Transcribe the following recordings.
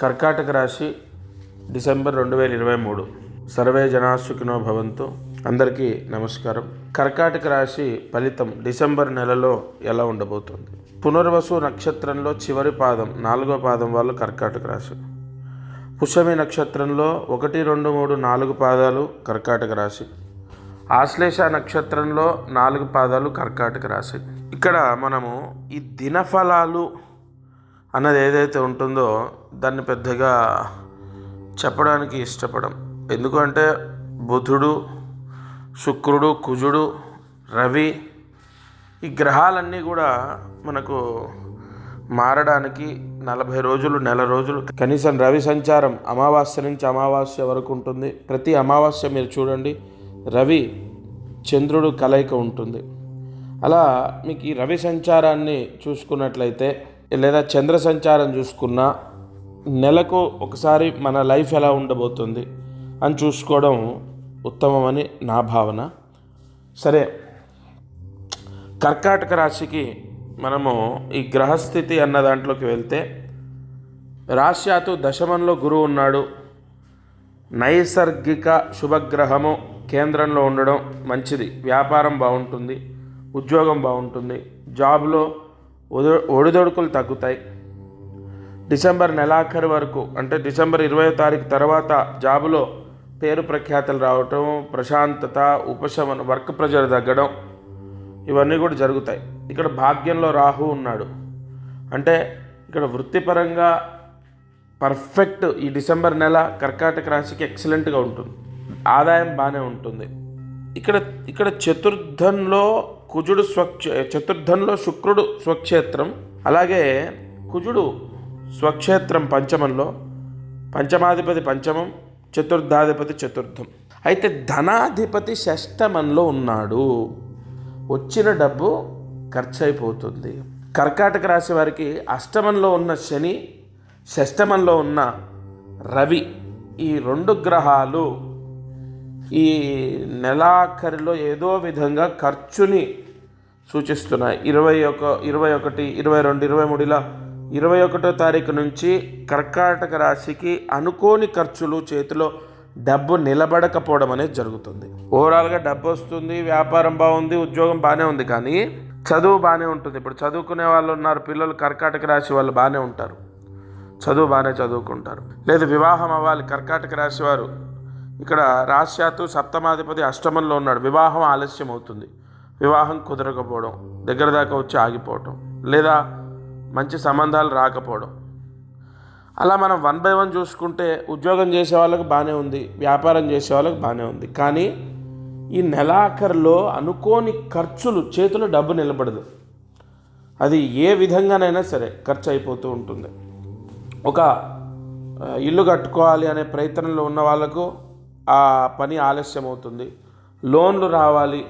కర్కాటక రాశి డిసెంబర్ రెండు వేల ఇరవై మూడు. సర్వే జనాసుకినో భవంతు. అందరికీ నమస్కారం. కర్కాటక రాశి ఫలితం డిసెంబర్ నెలలో ఎలా ఉండబోతుంది? పునర్వసు నక్షత్రంలో చివరి పాదం నాలుగో పాదం వాళ్ళు కర్కాటక రాశి. పుష్యమి నక్షత్రంలో ఒకటి రెండు మూడు నాలుగు పాదాలు కర్కాటక రాశి. ఆశ్లేష నక్షత్రంలో నాలుగు పాదాలు కర్కాటక రాశి. ఇక్కడ మనము ఈ దినఫలాలు అన్నది ఏదైతే ఉంటుందో దాన్ని పెద్దగా చెప్పడానికి ఇష్టపడం. ఎందుకంటే బుధుడు శుక్రుడు కుజుడు రవి ఈ గ్రహాలన్నీ కూడా మనకు మారడానికి నలభై రోజులు నెల రోజులు కనీసం రవి సంచారం అమావాస్య నుంచి అమావాస్య వరకు ఉంటుంది. ప్రతి అమావాస్య మీరు చూడండి రవి చంద్రుడు కలయిక ఉంటుంది. అలా మీకు ఈ రవి సంచారాన్ని చూసుకున్నట్లయితే లేదా చంద్ర సంచారం చూసుకున్నా నెలకు ఒకసారి మన లైఫ్ ఎలా ఉండబోతుంది అని చూసుకోవడం ఉత్తమమని నా భావన. సరే కర్కాటక రాశికి మనము ఈ గ్రహస్థితి అన్న దాంట్లోకి వెళ్తే రాశ్యాతు దశమంలో గురువు ఉన్నాడు. నైసర్గిక శుభగ్రహము కేంద్రంలో ఉండడం మంచిది. వ్యాపారం బాగుంటుంది ఉద్యోగం బాగుంటుంది జాబ్లో ఒడిదొడుకులు తగ్గుతాయి. డిసెంబర్ నెలాఖరు వరకు అంటే డిసెంబర్ ఇరవై తారీఖు తర్వాత జాబులో పేరు ప్రఖ్యాతలు రావటం ప్రశాంతత ఉపశమనం వర్క్ ప్రెజర్ తగ్గడం ఇవన్నీ కూడా జరుగుతాయి. ఇక్కడ భాగ్యంలో రాహు ఉన్నాడు. అంటే ఇక్కడ వృత్తిపరంగా పర్ఫెక్ట్ ఈ డిసెంబర్ నెల కర్కాటక రాశికి ఎక్సలెంట్గా ఉంటుంది. ఆదాయం బాగానే ఉంటుంది. ఇక్కడ ఇక్కడ చతుర్థంలో కుజుడు స్వక్ష చతుర్థంలో శుక్రుడు స్వక్షేత్రం అలాగే కుజుడు స్వక్షేత్రం పంచమంలో పంచమాధిపతి పంచమం చతుర్థాధిపతి చతుర్థం. అయితే ధనాధిపతి షష్టమంలో ఉన్నాడు. వచ్చిన డబ్బు ఖర్చు అయిపోతుంది కర్కాటక రాశి వారికి అష్టమంలో ఉన్న శని షష్టమంలో ఉన్న రవి ఈ రెండు గ్రహాలు ఈ నెలాఖరిలో ఏదో విధంగా ఖర్చుని సూచిస్తున్నాయి. ఇరవై ఒక ఇరవై ఒకటి ఇరవై రెండు ఇరవై మూడు ఇలా ఇరవై ఒకటో తారీఖు నుంచి కర్కాటక రాశికి అనుకోని ఖర్చులు చేతిలో డబ్బు నిలబడకపోవడం అనేది జరుగుతుంది. ఓవరాల్గా డబ్బు వస్తుంది వ్యాపారం బాగుంది ఉద్యోగం బాగానే ఉంది కానీ చదువు బాగానే ఉంటుంది. ఇప్పుడు చదువుకునే వాళ్ళు ఉన్నారు పిల్లలు కర్కాటక రాశి వాళ్ళు బాగానే ఉంటారు. చదువు బాగానే చదువుకుంటారు. లేదు వివాహం అవ్వాలి కర్కాటక రాశి వారు ఇక్కడ రాశ్యాతు సప్తమాధిపతి అష్టమంలో ఉన్నాడు. వివాహం ఆలస్యం అవుతుంది వివాహం కుదరకపోవడం దగ్గర దాకా వచ్చి ఆగిపోవడం లేదా మంచి సంబంధాలు రాకపోవడం. అలా మనం వన్ బై వన్ చూసుకుంటే ఉద్యోగం చేసే వాళ్ళకి బాగానే ఉంది వ్యాపారం చేసే వాళ్ళకి బాగానే ఉంది. కానీ ఈ నెలాఖరులో అనుకోని ఖర్చులు చేతిలో డబ్బు నిలబడదు. అది ఏ విధంగానైనా సరే ఖర్చు అయిపోతూ ఉంటుంది. ఒక ఇల్లు కట్టుకోవాలి అనే ప్రయత్నంలో ఉన్న వాళ్ళకు ఆ పని ఆలస్యం అవుతుంది లోన్లు రావాలి.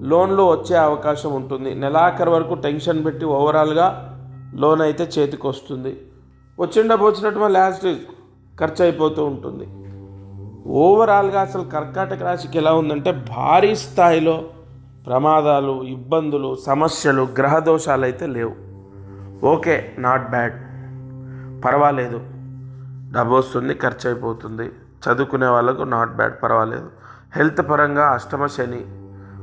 లోన్లు వచ్చే అవకాశం ఉంటుంది. నెలాఖరు వరకు టెన్షన్ పెట్టి ఓవరాల్గా లోన్ అయితే చేతికి వస్తుంది వచ్చిన డబ్బు వచ్చినట్టు లాస్ట్ ఖర్చు అయిపోతూ ఉంటుంది. ఓవరాల్గా అసలు కర్కాటక రాశికి ఎలా ఉందంటే భారీ స్థాయిలో ప్రమాదాలు ఇబ్బందులు సమస్యలు గ్రహ దోషాలు అయితే లేవు. Okay not bad. పర్వాలేదు. డబ్బు వస్తుంది ఖర్చు అయిపోతుంది చదువుకునే వాళ్ళకు నాట్ బ్యాడ్ పర్వాలేదు. హెల్త్ పరంగా అష్టమ శని.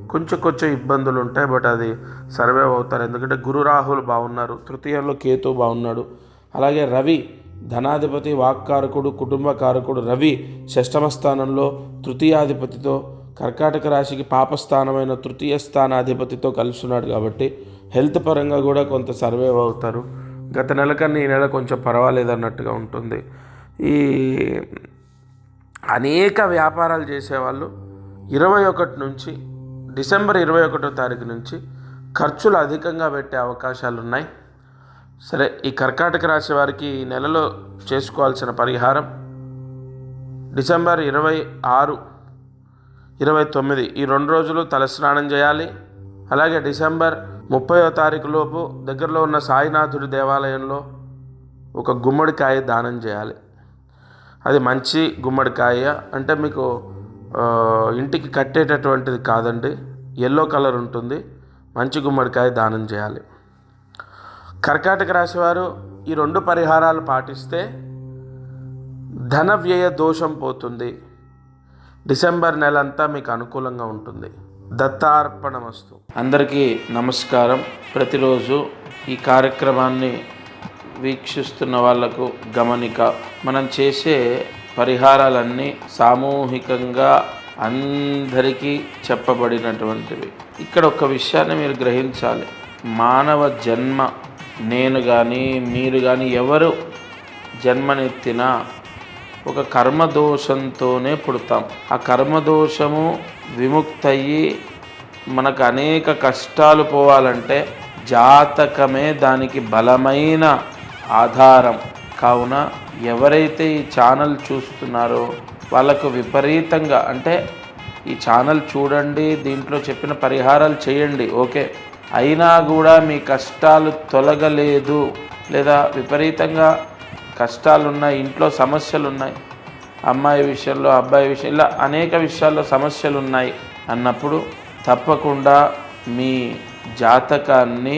కొంచెం కొంచెం ఇబ్బందులు ఉంటాయి బట్ అది సర్వైవ్ అవుతారు. ఎందుకంటే గురు రాహులు బాగున్నారు తృతీయంలో కేతు బాగున్నాడు. అలాగే రవి ధనాధిపతి వాక్కారకుడు కుటుంబకారకుడు రవి షష్టమ స్థానంలో తృతీయాధిపతితో కర్కాటక రాశికి పాపస్థానమైన తృతీయ స్థానాధిపతితో కలుస్తున్నాడు కాబట్టి హెల్త్ పరంగా కూడా కొంత సర్వైవ్ అవుతారు. గత నెల కన్నా ఈ నెల కొంచెం పర్వాలేదు అన్నట్టుగా ఉంటుంది. ఈ అనేక వ్యాపారాలు చేసేవాళ్ళు. ఇరవై ఒకటి నుంచి డిసెంబర్ ఇరవై ఒకటో తారీఖు నుంచి ఖర్చులు అధికంగా పెట్టే అవకాశాలు ఉన్నాయి సరే ఈ కర్కాటక రాశి వారికి ఈ నెలలో చేసుకోవాల్సిన పరిహారం డిసెంబర్ ఇరవై ఆరు ఇరవై తొమ్మిది. ఈ రెండు రోజులు తలస్నానం చేయాలి. అలాగే డిసెంబర్ ముప్పైవ తారీఖు లోపు దగ్గరలో ఉన్న సాయినాథుడి దేవాలయంలో ఒక గుమ్మడికాయ దానం చేయాలి. అది మంచి గుమ్మడికాయ అంటే మీకు ఇంటికి కట్టేటటువంటిది కాదండి. ఎల్లో కలర్ ఉంటుంది. మంచి గుమ్మడికాయ దానం చేయాలి. కర్కాటక రాశివారు ఈ రెండు పరిహారాలు పాటిస్తే ధన వ్యయ దోషం పోతుంది. డిసెంబర్ నెల అంతా మీకు అనుకూలంగా ఉంటుంది. దత్తార్పణమస్తు అందరికీ నమస్కారం. ప్రతిరోజు ఈ కార్యక్రమాన్ని వీక్షిస్తున్న వాళ్ళకు గమనిక. మనం చేసే పరిహారాలన్నీ సామూహికంగా అందరికీ చెప్పబడినటువంటివి. ఇక్కడ ఒక విషయాన్ని మీరు గ్రహించాలి. మానవ జన్మ నేను కానీ మీరు కానీ ఎవరు జన్మనెత్తినా ఒక కర్మదోషంతోనే పుడతాం. ఆ కర్మదోషము విముక్తయ్యి మనకు అనేక కష్టాలు పోవాలంటే జాతకమే దానికి బలమైన ఆధారం. కావున ఎవరైతే ఈ ఛానల్ చూస్తున్నారో వాళ్ళకు విపరీతంగా అంటే ఈ ఛానల్ చూడండి దీంట్లో చెప్పిన పరిహారాలు చేయండి ఓకే. అయినా కూడా మీ కష్టాలు తొలగలేదు లేదా విపరీతంగా కష్టాలు ఉన్నాయి ఇంట్లో సమస్యలు ఉన్నాయి అమ్మాయి విషయంలో అబ్బాయి విషయం ఇలా అనేక విషయాల్లో సమస్యలు ఉన్నాయి అన్నప్పుడు తప్పకుండా మీ జాతకాన్ని